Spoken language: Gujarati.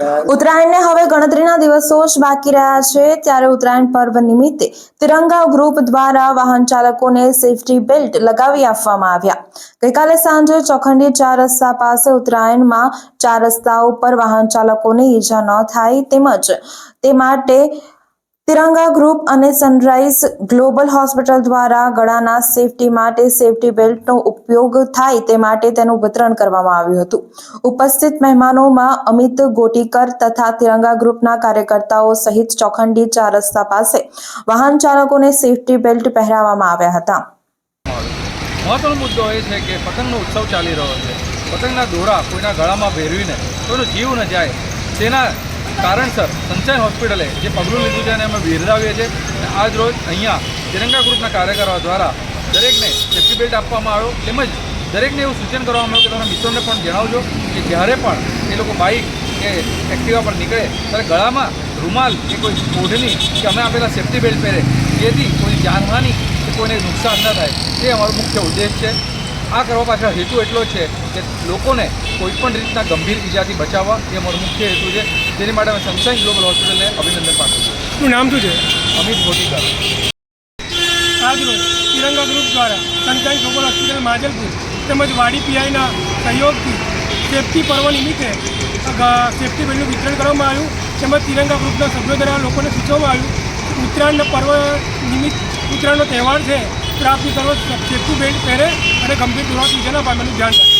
ઉત્તરાયણને હવે ગણતરીના દિવસો જ બાકી રહ્યા છે. ત્યારે ઉત્તરાયણ પર્વ નિમિત્તે તિરંગા ગ્રુપ દ્વારા વાહન ચાલકોને સેફટી બેલ્ટ લગાવી આપવામાં આવ્યા. ગઈકાલે સાંજે ચોખંડી ચાર રસ્તા પાસે ઉત્તરાયણમાં ચાર રસ્તા ઉપર વાહન ચાલકોને ઈજા ન થાય તેમજ તે માટે તિરંગા ગ્રુપ અને સનરાઈઝ ગ્લોબલ હોસ્પિટલ દ્વારા ગળાના સેફટી માટે સેફટી બેલ્ટનો ઉપયોગ થાય તે માટે તેનું વિતરણ કરવામાં આવ્યું હતું. ઉપસ્થિત મહેમાનોમાં અમિત ગોટીકર તથા તિરંગા ગ્રુપના કાર્યકર્તાઓ સહિત ચોખંડી ચાર રસ્તા પાસે વાહન ચાલકોને સેફટી બેલ્ટ પહેરાવવામાં આવ્યા હતા. મહત્વનો મુદ્દો એ છે કે પતંગનો ઉત્સવ ચાલી રહ્યો છે. પતંગના દોરા કોઈના ગળામાં પહેરવીને કોઈનો જીવ ન જાય તેના કારણસર સંચાઈ હોસ્પિટલે જે પગલું લીધું છે એને અમે બિરદાવીએ છીએ અને આજ રોજ અહીંયા તિરંગા ગ્રુપના કાર્યકરો દ્વારા દરેકને સેફ્ટી બેલ્ટ આપવામાં આવ્યો. તેમજ દરેકને એવું સૂચન કરવામાં આવ્યું કે તમારા મિત્રોને પણ જણાવજો કે જ્યારે પણ એ લોકો બાઇક કે એક્ટિવા પર નીકળે, ત્યારે ગળામાં રૂમાલ કે કોઈ ઓઢણી કે અમે આપેલા સેફ્ટી બેલ્ટ પહેરે, જેથી કોઈ જાનહાની કે કોઈને નુકસાન ન થાય. તે અમારો મુખ્ય ઉદ્દેશ છે. આ કરવા પાછળ હેતુ એટલો છે કે લોકોને કોઈ પણ રીતના ગંભીર ઇજાથી બચાવવા એ અમારો મુખ્ય હેતુ છે. તેની માટે અમે સનશાઇન ગ્લોબલ હોસ્પિટલને અભિનંદન પાઠવું છું. શું નામ શું છે? અમિત મોટીકર આજરોજ તિરંગા ગ્રુપ દ્વારા સનશાઇન ગ્લોબલ હોસ્પિટલ માજલપુર તેમજ વાડી પીઆઈના સહયોગથી સેફટી પર્વ નિમિત્તે સેફટી બેલ્ટનું વિતરણ કરવામાં આવ્યું. તેમજ તિરંગા ગ્રુપના સભ્યો દ્વારા લોકોને સૂચવવામાં આવ્યું ઉત્તરાયણના પર્વ નિમિત્ત ઉત્તરાયણનો તહેવાર છે. તો આપની સર્વ સેફટી બેલ્ટ પહેરે અને ગંભીર દુર્ઘટના બીજાના પામવાનું ધ્યાન રાખે.